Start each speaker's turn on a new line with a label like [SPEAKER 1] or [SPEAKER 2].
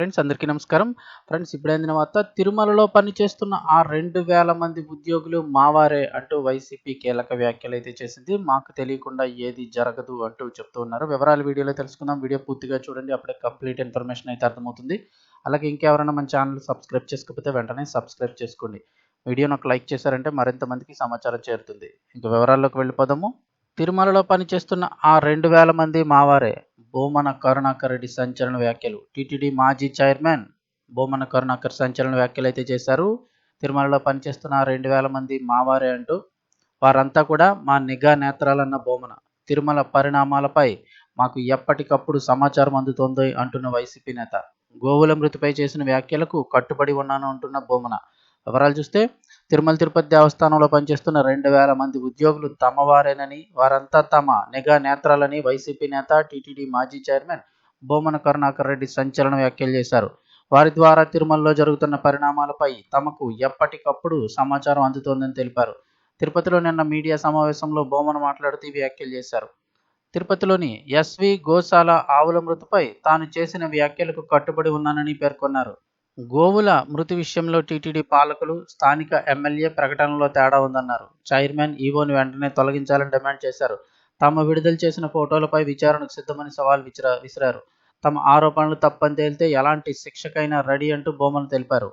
[SPEAKER 1] Friends అందరికీ నమస్కారం. Friends ఇప్పుడైన వార్త తిరుమలలో పనిచేస్తున్న ఆ రెండు వేల మంది ఉద్యోగులు మావారే అంటూ వైసీపీ కీలక వ్యాఖ్యలు అయితే చేసింది. మాకు తెలియకుండా ఏది జరగదు అంటూ చెప్తూ ఉన్నారు. వివరాలు వీడియోలో తెలుసుకుందాం. వీడియో పూర్తిగా చూడండి. అప్పుడే కంప్లీట్ ఇన్ఫర్మేషన్ అయితే అర్థమవుతుంది. అలాగే ఇంకెవరైనా మన ఛానల్ సబ్స్క్రైబ్ చేసుకోకపోతే వెంటనే సబ్స్క్రైబ్ చేసుకోండి. వీడియో నాకు లైక్ చేశారంటే మరింత మందికి సమాచారం చేరుతుంది. ఇంకా వివరాల్లోకి వెళ్ళిపోదాము. తిరుమలలో పనిచేస్తున్న ఆ రెండు వేల మంది మావారే బోమన కరుణాకర్ రెడ్డి సంచలన వ్యాఖ్యలు. టీటీడీ మాజీ చైర్మన్ బోమన కరుణాకర్ సంచలన వ్యాఖ్యలు అయితే చేశారు. తిరుమలలో పనిచేస్తున్న రెండు వేల మంది మావారే అంటూ వారంతా కూడా మా నిఘా నేత్రాలన్న బోమన. తిరుమల పరిణామాలపై మాకు ఎప్పటికప్పుడు సమాచారం అందుతోంది అంటున్న వైసీపీ నేత. గోవుల మృతిపై చేసిన వ్యాఖ్యలకు కట్టుబడి ఉన్నాను అంటున్న బోమన. వివరాలు చూస్తే తిరుమల తిరుపతి దేవస్థానంలో పనిచేస్తున్న రెండు వేల మంది ఉద్యోగులు తమవారేనని వారంతా తమ నిఘా నేత్రాలని వైసీపీ నేత టీటీడీ మాజీ చైర్మన్ బొమ్మన కరుణాకర్ రెడ్డి సంచలన వ్యాఖ్యలు చేశారు. వారి ద్వారా తిరుమలలో జరుగుతున్న పరిణామాలపై తమకు ఎప్పటికప్పుడు సమాచారం అందుతోందని తెలిపారు. తిరుపతిలో నిన్న మీడియా సమావేశంలో బొమ్మన మాట్లాడుతూ ఈ వ్యాఖ్యలు చేశారు. తిరుపతిలోని ఎస్వి గోశాల ఆవుల మృతిపై తాను చేసిన వ్యాఖ్యలకు కట్టుబడి ఉన్నానని పేర్కొన్నారు. గోవుల మృతి విషయంలో టీటీడీ పాలకులు స్థానిక ఎమ్మెల్యే ప్రకటనలో తేడా ఉందన్నారు. చైర్మన్ ఈవోని వెంటనే తొలగించాలని డిమాండ్ చేశారు. తాము విడుదల చేసిన ఫోటోలపై విచారణకు సిద్ధమని సవాల్ విసిరా విసిరారు. తమ ఆరోపణలు తప్పని తేలితే ఎలాంటి శిక్షకైనా రెడీ అంటూ బొమ్మను తెలిపారు.